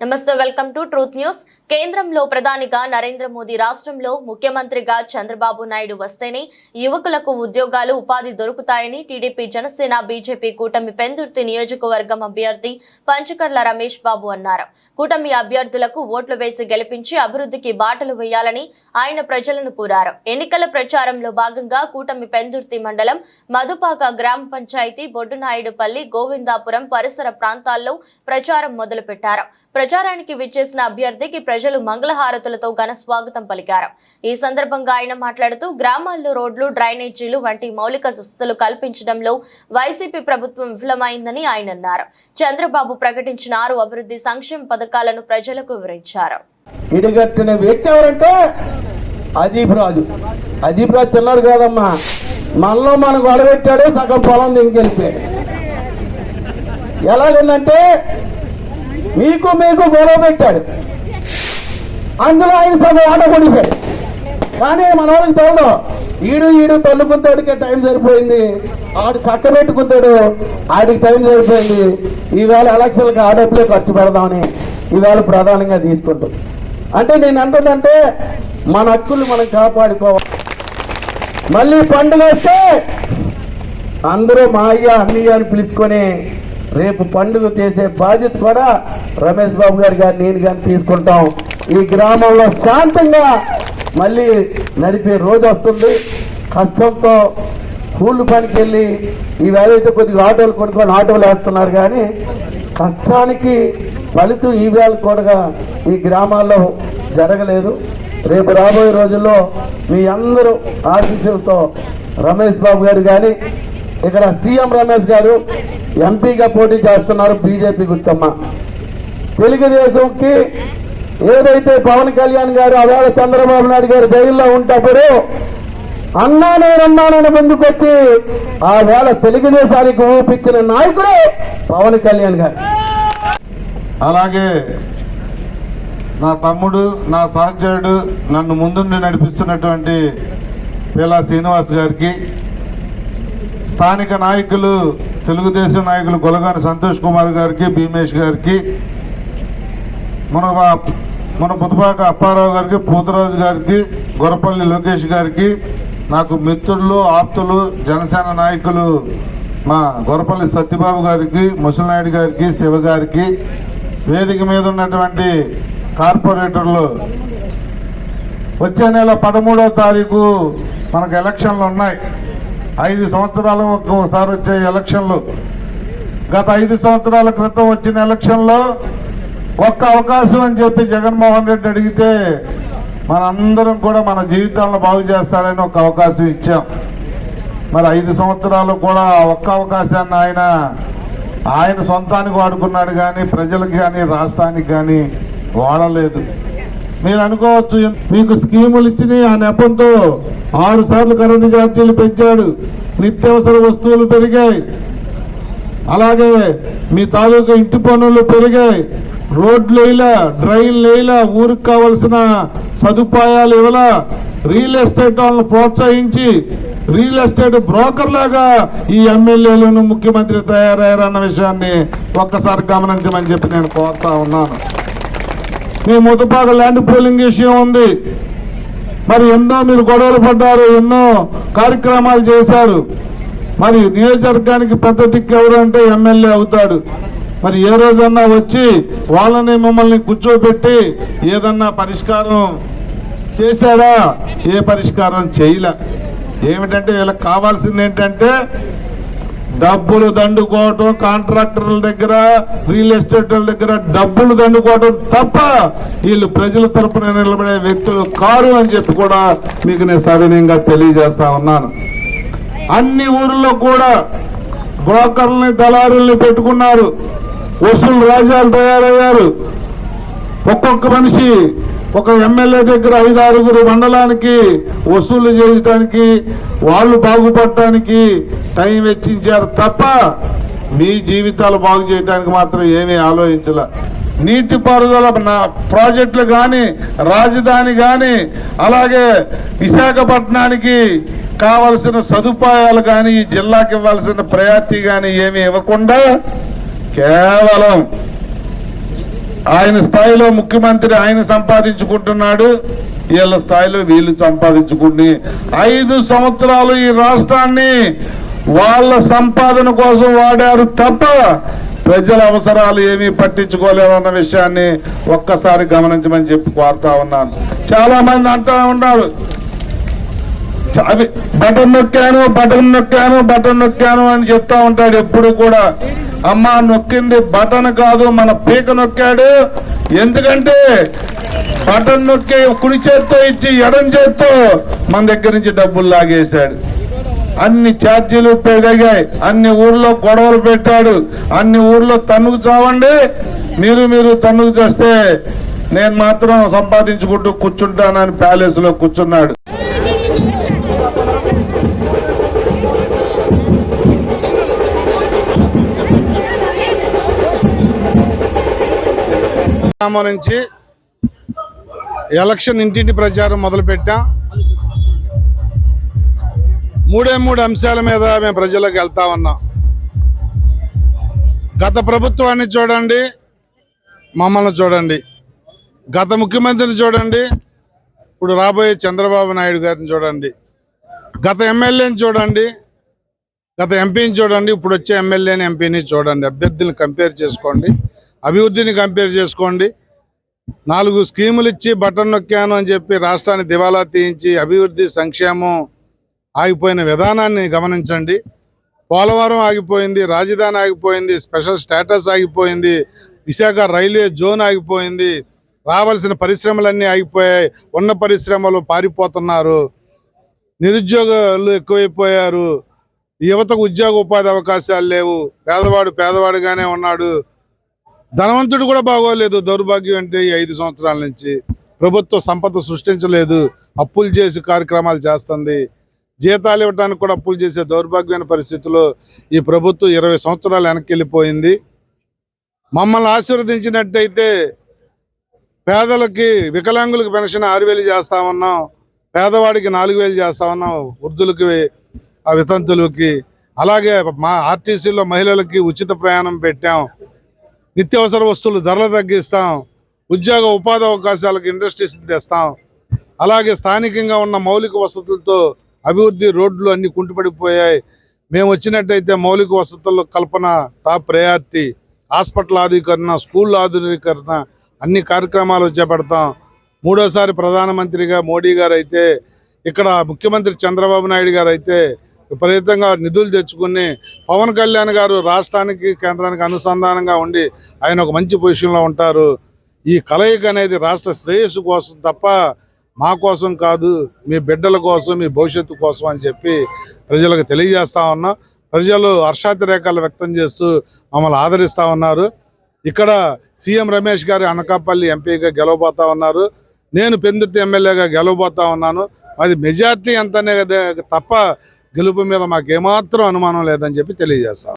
నమస్తే welcome to truth news. కేంద్రంలో ప్రధానిగా నరేంద్ర మోదీ రాష్ట్రంలో ముఖ్యమంత్రిగా చంద్రబాబు నాయుడు వస్తేనే యువకులకు ఉద్యోగాలు ఉపాధి దొరుకుతాయని టీడీపీ జనసేన బీజేపీ కూటమి పెందుర్తి నియోజకవర్గం అభ్యర్థి పంచకర్ల రమేష్ బాబు అన్నారు. కూటమి అభ్యర్థులకు ఓట్లు వేసి గెలిపించి అభివృద్ధికి బాటలు వేయాలని ఆయన ప్రజలను కోరారు. ఎన్నికల ప్రచారంలో భాగంగా కూటమి పెందుర్తి మండలం మధుపాక గ్రామ పంచాయతీ బొడ్డునాయుడుపల్లి గోవిందాపురం పరిసర ప్రాంతాల్లో ప్రచారం మొదలుపెట్టారు. ప్రచారానికి విచ్చేసిన అభ్యర్థికి ప్రజలు మంగళహారతులతో ఘన స్వాగతం పలికారు. ఈ సందర్భంగా ఆయన మాట్లాడుతూ గ్రామాల్లో రోడ్లు డ్రైనేజీలు వంటి మౌలిక వసతులు కల్పించడంలో వైసీపీ ప్రభుత్వం విఫలమైందని ఆయన అన్నారు. చంద్రబాబు ప్రకటించిన ఆరు అభివృద్ధి సంక్షేమ పథకాలను ప్రజలకు వివరించారు. ఇడిగట్టిన వ్యక్తి ఎవరంటే అదీప్ రాజు. అదీప్ రాజు చిల్లరు కాదమ్మా. మనలో మనకు అడబెట్టాడు సగం పొలం దింకెళ్ళిపోయాడు. ఎలాగుందంటే మీకు మీకు గొడవ పెట్టాడు. అందులో ఆయన సగం ఆట కొడిశాడు కానీ మన వాళ్ళకి తోడు. ఈడు ఈడు తల్లుకుంటాడికే టైం సరిపోయింది. ఆడు చక్క పెట్టుకుంటాడు. ఆడికి టైం సరిపోయింది. ఈవేళ ఎలక్షన్లకు ఆ ఖర్చు పెడదామని ఈవేళ ప్రధానంగా తీసుకుంటాం. అంటే నేను అంటుందంటే మన హక్కులు మనం కాపాడుకోవాలి. మళ్ళీ పండుగ వస్తే అందరూ మా అయ్య అన్నయ్య అని పిలుచుకొని రేపు పండుగ చేసే బాధ్యత కూడా రమేష్ బాబు గారు కానీ నేను కానీ తీసుకుంటాం. ఈ గ్రామంలో శాంతంగా మళ్ళీ నడిపే రోజు వస్తుంది. కష్టంతో కూళ్ళు పనికి వెళ్ళి ఈవేళైతే కొద్దిగా ఆటోలు కొనుక్కొని ఆటోలు వేస్తున్నారు కానీ కష్టానికి ఫలితం ఈవేళ కూడా ఈ గ్రామాల్లో జరగలేదు. రేపు రాబోయే రోజుల్లో మీ అందరూ ఆశీస్సులతో రమేష్ బాబు గారు కానీ ఇక్కడ సీఎం రమేష్ గారు ఎంపీగా పోటీ చేస్తున్నారు బీజేపీ గుర్తమ్మ. తెలుగుదేశంకి ఏదైతే పవన్ కళ్యాణ్ గారు అవేళ చంద్రబాబు నాయుడు గారు జైల్లో ఉంటప్పుడు అన్నా నేనన్నానని ముందుకొచ్చి ఆ వేళ తెలుగుదేశానికి ఊపించిన నాయకుడే పవన్ కళ్యాణ్ గారు. అలాగే నా తమ్ముడు నా సహచరుడు నన్ను ముందుండి నడిపిస్తున్నటువంటి పేలా శ్రీనివాస్ గారికి స్థానిక నాయకులు తెలుగుదేశం నాయకులు గొలగాని సంతోష్ కుమార్ గారికి భీమేష్ గారికి మన మన పుతుపాక అప్పారావు గారికి పూతరాజు గారికి గొరపల్లి లోకేష్ గారికి నాకు మిత్రులు ఆప్తులు జనసేన నాయకులు మా గొరపల్లి సత్యబాబు గారికి ముసలినాయుడు గారికి శివ గారికి వేదిక మీద ఉన్నటువంటి కార్పొరేటర్లు వచ్చే నెల పదమూడవ తారీఖు మనకు ఎలక్షన్లు ఉన్నాయి. ఐదు సంవత్సరాలు ఒకసారి వచ్చే ఎలక్షన్లు. గత ఐదు సంవత్సరాల క్రితం వచ్చిన ఎలక్షన్లో ఒక్క అవకాశం అని చెప్పి జగన్మోహన్ రెడ్డి అడిగితే మనందరం కూడా మన జీవితాలను బాగు చేస్తాడని ఒక అవకాశం ఇచ్చాం. మరి ఐదు సంవత్సరాలు కూడా ఒక్క అవకాశాన్ని ఆయన ఆయన సొంతానికి వాడుకున్నాడు కానీ ప్రజలకు కానీ రాష్ట్రానికి కానీ వాడలేదు. మీరు అనుకోవచ్చు మీకు స్కీములు ఇచ్చి ఆ నెపంతో ఆరు సార్లు కరెంటు ఛార్జీలు పెంచాడు. నిత్యావసర వస్తువులు పెరిగాయి. అలాగే మీ తాలూకా ఇంటి పనులు పెరిగాయి. రోడ్లు వేయలా డ్రైన్లు వేయలా ఊరికి కావలసిన సదుపాయాలు ఇవ్వలా రియల్ ఎస్టేట్ వాళ్ళని ప్రోత్సహించి రియల్ ఎస్టేట్ బ్రోకర్ లాగా ఈ ఎమ్మెల్యేలను ముఖ్యమంత్రి తయారయ్యారన్న విషయాన్ని ఒక్కసారి గమనించమని చెప్పి నేను కోరుతా ఉన్నాను. మీ ముతపాక ల్యాండ్ పోలింగ్ విషయం ఉంది. మరి ఎన్నో మీరు గొడవలు పడ్డారు ఎన్నో కార్యక్రమాలు చేశారు. మరి నియోజకవర్గానికి పెద్ద దిక్కు ఎవరు అంటే ఎమ్మెల్యే అవుతాడు. మరి ఏ రోజన్నా వచ్చి వాళ్ళని మమ్మల్ని కూర్చోబెట్టి ఏదన్నా పరిష్కారం చేశారా ఏ పరిష్కారం చేయలే. ఏమిటంటే వీళ్ళకి కావాల్సింది ఏంటంటే డబ్బులు దండుకోవటం కాంట్రాక్టర్ల దగ్గర రియల్ ఎస్టేట్ల దగ్గర డబ్బులు దండుకోవటం తప్ప వీళ్ళు ప్రజల తరపున నిలబడే వ్యక్తులు కారు అని చెప్పి కూడా మీకు నేను సవినయంగా తెలియజేస్తా ఉన్నాను. అన్ని ఊర్లో కూడా బ్రోకర్లని దళారుల్ని పెట్టుకున్నారు. వసూలు రాజాలు తయారయ్యారు. ఒక్కొక్క మనిషి ఒక ఎమ్మెల్యే దగ్గర ఐదు ఆరుగురు మండలానికి వసూలు చేయడానికి వాళ్ళు బాగుపడటానికి టైం వెచ్చించారు తప్ప మీ జీవితాలు బాగు చేయడానికి మాత్రం ఏమీ ఆలోచించలే. నీటిపారుదల నా- ప్రాజెక్టులు కానీ రాజధాని కానీ అలాగే విశాఖపట్నానికి కావలసిన సదుపాయాలు కానీ ఈ జిల్లాకి ఇవ్వాల్సిన ప్రయారిటీ కానీ ఏమీ ఇవ్వకుండా కేవలం ఆయన స్థాయిలో ముఖ్యమంత్రి ఆయన సంపాదించుకుంటున్నాడు. వీళ్ళ స్థాయిలో వీళ్ళు సంపాదించుకుని ఐదు సంవత్సరాలు ఈ రాష్ట్రాన్ని వాళ్ళ సంపాదన కోసం వాడారు తప్ప ప్రజల అవసరాలు ఏమీ పట్టించుకోలేదన్న విషయాన్ని ఒక్కసారి గమనించమని చెప్పి కోరుతా ఉన్నాను. చాలా మంది అంటా ఉన్నారు. అవి బటన్ నొక్కాను బటన్ నొక్కాను బటన్ నొక్కాను అని చెప్తా ఉంటాడు ఎప్పుడు కూడా. అమ్మ నొక్కింది బటన్ కాదు మన పీక నొక్కాడు. ఎందుకంటే బటన్ నొక్కి కుడి చేత్తో ఇచ్చి ఎడం చేత్తో మన దగ్గర నుంచి డబ్బులు లాగేశాడు. అన్ని ఛార్జీలు పెరిగాయి. అన్ని ఊర్లో గొడవలు పెట్టాడు. అన్ని ఊర్లో తన్నుకు చావండి. మీరు మీరు తన్నుకు చేస్తే నేను మాత్రం సంపాదించుకుంటూ కూర్చుంటానని ప్యాలెస్లో కూర్చున్నాడు. గ్రామం నుంచి ఎలక్షన్ ఇంటింటి ప్రచారం మొదలుపెట్టాం. మూడే మూడు అంశాల మీద మేము ప్రజలకు వెళ్తా ఉన్నాం. గత ప్రభుత్వాన్ని చూడండి మమ్మల్ని చూడండి. గత ముఖ్యమంత్రిని చూడండి ఇప్పుడు రాబోయే చంద్రబాబు నాయుడు గారిని చూడండి. గత ఎమ్మెల్యేని చూడండి గత ఎంపీని చూడండి ఇప్పుడు వచ్చే ఎమ్మెల్యేని ఎంపీని చూడండి. అభ్యర్థులను కంపేర్ చేసుకోండి. అభివృద్ధిని కంపేర్ చేసుకోండి. నాలుగు స్కీములు ఇచ్చి బటన్ నొక్కాను అని చెప్పి రాష్ట్రాన్ని దివాలా తీయించి అభివృద్ధి సంక్షేమం ఆగిపోయిన విధానాన్ని గమనించండి. పోలవరం ఆగిపోయింది రాజధాని ఆగిపోయింది స్పెషల్ స్టేటస్ ఆగిపోయింది విశాఖ రైల్వే జోన్ ఆగిపోయింది రావాల్సిన పరిశ్రమలన్నీ ఆగిపోయాయి ఉన్న పరిశ్రమలు పారిపోతున్నారు. నిరుద్యోగాలు ఎక్కువైపోయారు యువతకు ఉద్యోగ ఉపాధి అవకాశాలు లేవు పేదవాడు పేదవాడుగానే ఉన్నాడు ధనవంతుడు కూడా బాగోలేదు. దౌర్భాగ్యం అంటే ఈ ఐదు సంవత్సరాల నుంచి ప్రభుత్వ సంపద సృష్టించలేదు. అప్పులు చేసి కార్యక్రమాలు చేస్తుంది. జీతాలు ఇవ్వడానికి కూడా అప్పులు చేసే దౌర్భాగ్యమైన పరిస్థితుల్లో ఈ ప్రభుత్వం ఇరవై సంవత్సరాలు వెనక్కి వెళ్ళిపోయింది మమ్మల్ని ఆశీర్వదించినట్టయితే పేదలకి వికలాంగులకు పెన్షన్ ఆరు వేలు చేస్తా ఉన్నాం పేదవాడికి నాలుగు వేలు చేస్తా ఉన్నాం వృద్ధులకి ఆ వితంతులకి అలాగే మా ఆర్టీసీలో మహిళలకి ఉచిత ప్రయాణం పెట్టాం. నిత్యావసర వస్తువులు ధరలు తగ్గిస్తాం. ఉద్యోగ ఉపాధి అవకాశాలకు ఇండస్ట్రీస్ తెస్తాం అలాగే స్థానికంగా ఉన్న మౌలిక వసతులతో అభివృద్ధి రోడ్లు అన్ని కుంటుపడిపోయాయి. మేము వచ్చినట్టయితే మౌలిక వసతుల కల్పన టాప్ ప్రయారిటీ హాస్పిటల్ ఆధునీకరణ స్కూల్ ఆధునీకరణ అన్ని కార్యక్రమాలు చేపడతాం. మూడోసారి ప్రధానమంత్రిగా మోడీ గారు అయితే ఇక్కడ ముఖ్యమంత్రి చంద్రబాబు నాయుడు గారు అయితే విపరీతంగా నిధులు తెచ్చుకుని పవన్ కళ్యాణ్ గారు రాష్ట్రానికి కేంద్రానికి అనుసంధానంగా ఉండి ఆయన ఒక మంచి పొజిషన్లో ఉంటారు. ఈ కలయిక అనేది రాష్ట్ర శ్రేయస్సు కోసం తప్ప మా కోసం కాదు మీ బిడ్డల కోసం మీ భవిష్యత్తు కోసం అని చెప్పి ప్రజలకు తెలియజేస్తా ఉన్నాం. ప్రజలు హర్షాతిరేకాలు వ్యక్తం చేస్తూ మమ్మల్ని ఆదరిస్తూ ఉన్నారు. ఇక్కడ సీఎం రమేష్ గారి అనకాపల్లి ఎంపీగా గెలవబోతా ఉన్నారు. నేను పెందుర్తి ఎమ్మెల్యేగా గెలవబోతా ఉన్నాను. అది మెజార్టీ ఎంతనే తప్ప గెలుపు మీద మాకు ఏమాత్రం అనుమానం లేదని చెప్పి తెలియజేస్తాం